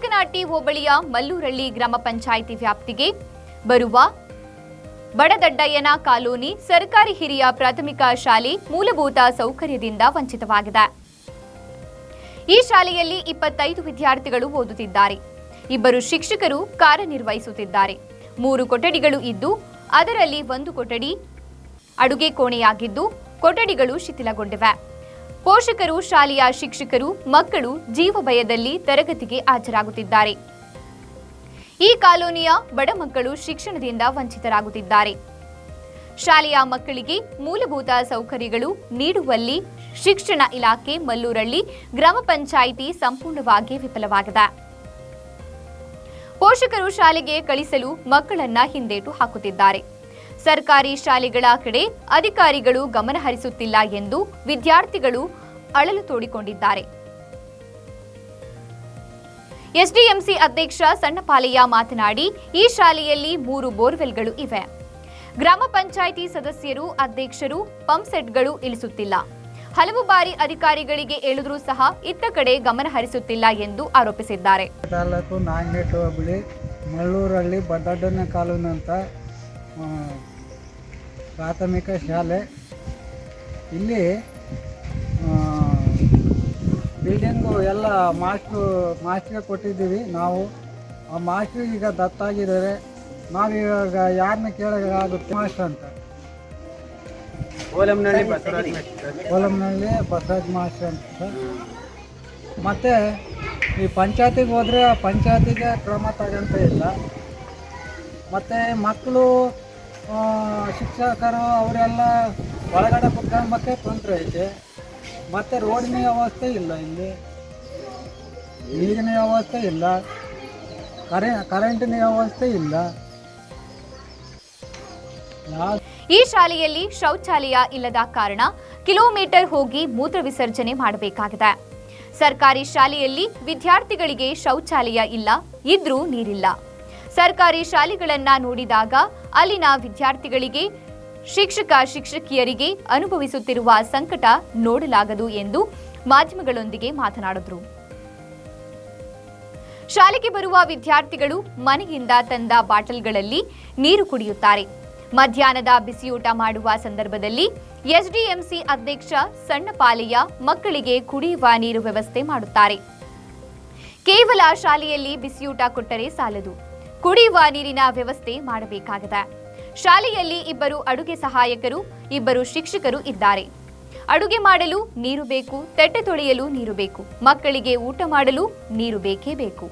ಹೋಬಳಿಯ ಮಲ್ಲೂರಳ್ಳಿ ಗ್ರಾಮ ಪಂಚಾಯಿತಿ ವ್ಯಾಪ್ತಿಗೆ ಬರುವ ಬಡದಡ್ಡಯ್ಯನ ಕಾಲೋನಿ ಸರ್ಕಾರಿ ಹಿರಿಯ ಪ್ರಾಥಮಿಕ ಶಾಲೆ ಮೂಲಭೂತ ಸೌಕರ್ಯದಿಂದ ವಂಚಿತವಾಗಿದೆ. ಈ ಶಾಲೆಯಲ್ಲಿ ಇಪ್ಪತ್ತೈದು ವಿದ್ಯಾರ್ಥಿಗಳು ಓದುತ್ತಿದ್ದಾರೆ. ಇಬ್ಬರು ಶಿಕ್ಷಕರು ಕಾರ್ಯನಿರ್ವಹಿಸುತ್ತಿದ್ದಾರೆ. ಮೂರು ಕೊಠಡಿಗಳು ಇದ್ದು, ಅದರಲ್ಲಿ ಒಂದು ಕೊಠಡಿ ಅಡುಗೆ ಕೋಣೆಯಾಗಿದ್ದು, ಕೊಠಡಿಗಳು ಶಿಥಿಲಗೊಂಡಿವೆ. ಪೋಷಕರು, ಶಾಲೆಯ ಶಿಕ್ಷಕರು, ಮಕ್ಕಳು ಜೀವ ಭಯದಲ್ಲಿ ತರಗತಿಗೆ ಹಾಜರಾಗುತ್ತಿದ್ದಾರೆ. ಈ ಕಾಲೋನಿಯ ಬಡ ಮಕ್ಕಳು ಶಿಕ್ಷಣದಿಂದ ವಂಚಿತರಾಗುತ್ತಿದ್ದಾರೆ. ಶಾಲೆಯ ಮಕ್ಕಳಿಗೆ ಮೂಲಭೂತ ಸೌಕರ್ಯಗಳು ನೀಡುವಲ್ಲಿ ಶಿಕ್ಷಣ ಇಲಾಖೆ ಮಲ್ಲೂರಳ್ಳಿ ಗ್ರಾಮ ಪಂಚಾಯಿತಿ ಸಂಪೂರ್ಣವಾಗಿ ವಿಫಲವಾಗಿದೆ. ಪೋಷಕರು ಶಾಲೆಗೆ ಕಳಿಸಲು ಮಕ್ಕಳನ್ನ ಹಿಂದೇಟು ಹಾಕುತ್ತಿದ್ದಾರೆ. ಸರ್ಕಾರಿ ಶಾಲೆಗಳ ಕಡೆ ಅಧಿಕಾರಿಗಳು ಗಮನ ಹರಿಸುತ್ತಿಲ್ಲ ಎಂದು ವಿದ್ಯಾರ್ಥಿಗಳು ಅಳಲು ತೋಡಿಕೊಂಡಿದ್ದಾರೆ. ಎಸ್ಡಿಎಂಸಿ ಅಧ್ಯಕ್ಷ ಸಣ್ಣಪಾಲಯ್ಯ ಮಾತನಾಡಿ ಈ ಶಾಲೆಯಲ್ಲಿ ಮೂರು ಬೋರ್ವೆಲ್ಗಳು ಇವೆ. ಗ್ರಾಮ ಪಂಚಾಯಿತಿ ಸದಸ್ಯರು ಅಧ್ಯಕ್ಷರು ಪಂಪ್ ಸೆಟ್ಗಳು ಇಳಿಸುತ್ತಿಲ್ಲ. ಹಲವು ಬಾರಿ ಅಧಿಕಾರಿಗಳಿಗೆ ಹೇಳಿದ್ರೂ ಸಹ ಇತ್ತ ಕಡೆ ಗಮನ ಹರಿಸುತ್ತಿಲ್ಲ ಎಂದು ಆರೋಪಿಸಿದ್ದಾರೆ. ತಾಲೂಕು ನಾಗನೇಟ್ ಹೋಬಳಿ ಮಳ್ಳೂರಲ್ಲಿ ಆ, ಪ್ರಾಥಮಿಕ ಶಾಲೆ. ಇಲ್ಲಿ ಬಿಲ್ಡಿಂಗು ಎಲ್ಲ ಮಾಸ್ಟ್ರು ಮಾಸ್ಟ್ರಿಗೆ ಕೊಟ್ಟಿದ್ದೀವಿ ನಾವು. ಆ ಮಾಸ್ಟ್ರು ಈಗ ದತ್ತಾಗಿದ್ದಾರೆ. ನಾವಿವಾಗ ಯಾರನ್ನ ಕೇಳೋಕ್ಕಾಗುತ್ತೆ ಮಾಸ್ಟ್ರ್ ಅಂತ. ಕೋಲಂನಳ್ಳಿ ಬಸವರಾಜ್ ಬಸವರಾಜ್ ಮಾಸ್ಟರ್ ಅಂತ ಮತ್ತು ಈ ಪಂಚಾಯತಿಗೆ ಹೋದರೆ ಆ ಪಂಚಾಯತಿಗೆ ಕ್ರಮ ತಗೊಂತ ಇಲ್ಲ. ಮತ್ತು ಮಕ್ಕಳು ಶಿಕ್ಷಕರು ಅವರೆಲ್ಲ ಒಳಗಡೆ ಕುತ್ಕೊಂಬಕ್ಕೆ ತೊಂದರೆ ಐತೆ. ಮತ್ತು ರೋಡಿನ ವ್ಯವಸ್ಥೆ ಇಲ್ಲ ಇಲ್ಲಿ. ನೀರಿನ ವ್ಯವಸ್ಥೆ ಇಲ್ಲ. ಕರೆ, ಕರೆಂಟಿನ ವ್ಯವಸ್ಥೆ ಇಲ್ಲ. ಈ ಶಾಲೆಯಲ್ಲಿ ಶೌಚಾಲಯ ಇಲ್ಲದ ಕಾರಣ ಕಿಲೋಮೀಟರ್ ಹೋಗಿ ಮೂತ್ರ ವಿಸರ್ಜನೆ ಮಾಡಬೇಕಾಗಿದೆ. ಸರ್ಕಾರಿ ಶಾಲೆಯಲ್ಲಿ ವಿದ್ಯಾರ್ಥಿಗಳಿಗೆ ಶೌಚಾಲಯ ಇಲ್ಲ, ಇದ್ರೂ ನೀರಿಲ್ಲ. ಸರ್ಕಾರಿ ಶಾಲೆಗಳನ್ನ ನೋಡಿದಾಗ ಅಲ್ಲಿನ ವಿದ್ಯಾರ್ಥಿಗಳಿಗೆ ಶಿಕ್ಷಕ, ಶಿಕ್ಷಕಿಯರಿಗೆ ಅನುಭವಿಸುತ್ತಿರುವ ಸಂಕಟ ನೋಡಲಾಗದು ಎಂದು ಮಾಧ್ಯಮಗಳೊಂದಿಗೆ ಮಾತನಾಡಿದರು. ಶಾಲೆಗೆ ಬರುವ ವಿದ್ಯಾರ್ಥಿಗಳು ಮನೆಯಿಂದ ತಂದ ಬಾಟಲ್ಗಳಲ್ಲಿ ನೀರು ಕುಡಿಯುತ್ತಾರೆ. ಮಧ್ಯಾಹ್ನದ ಬಿಸಿಯೂಟ ಮಾಡುವ ಸಂದರ್ಭದಲ್ಲಿ ಎಸ್ಡಿಎಂಸಿ ಅಧ್ಯಕ್ಷ ಸಣ್ಣಪಾಲೆಯ ಮಕ್ಕಳಿಗೆ ಕುಡಿಯುವ ನೀರು ವ್ಯವಸ್ಥೆ ಮಾಡುತ್ತಾರೆ. ಕೇವಲ ಶಾಲೆಯಲ್ಲಿ ಬಿಸಿಯೂಟ ಕೊಟ್ಟರೆ ಸಾಲದು. ಕುಡಿಯುವ ನೀರಿನ ವ್ಯವಸ್ಥೆ ಮಾಡಬೇಕಾಗಿದೆ. ಶಾಲೆಯಲ್ಲಿ ಇಬ್ಬರು ಅಡುಗೆ ಸಹಾಯಕರು, ಇಬ್ಬರು ಶಿಕ್ಷಕರು ಇದ್ದಾರೆ. ಅಡುಗೆ ಮಾಡಲು ನೀರು ಬೇಕು, ತಟ್ಟೆ ತೊಳೆಯಲು ನೀರು ಬೇಕು, ಮಕ್ಕಳಿಗೆ ಊಟ ಮಾಡಲು ನೀರು ಬೇಕೇ ಬೇಕು.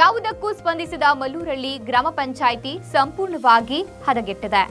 ಯಾವುದಕ್ಕೂ ಸ್ಪಂದಿಸಿದ ಮಲ್ಲೂರಳ್ಳಿ ಗ್ರಾಮ ಪಂಚಾಯಿತಿ ಸಂಪೂರ್ಣವಾಗಿ ಹದಗೆಟ್ಟಿದೆ.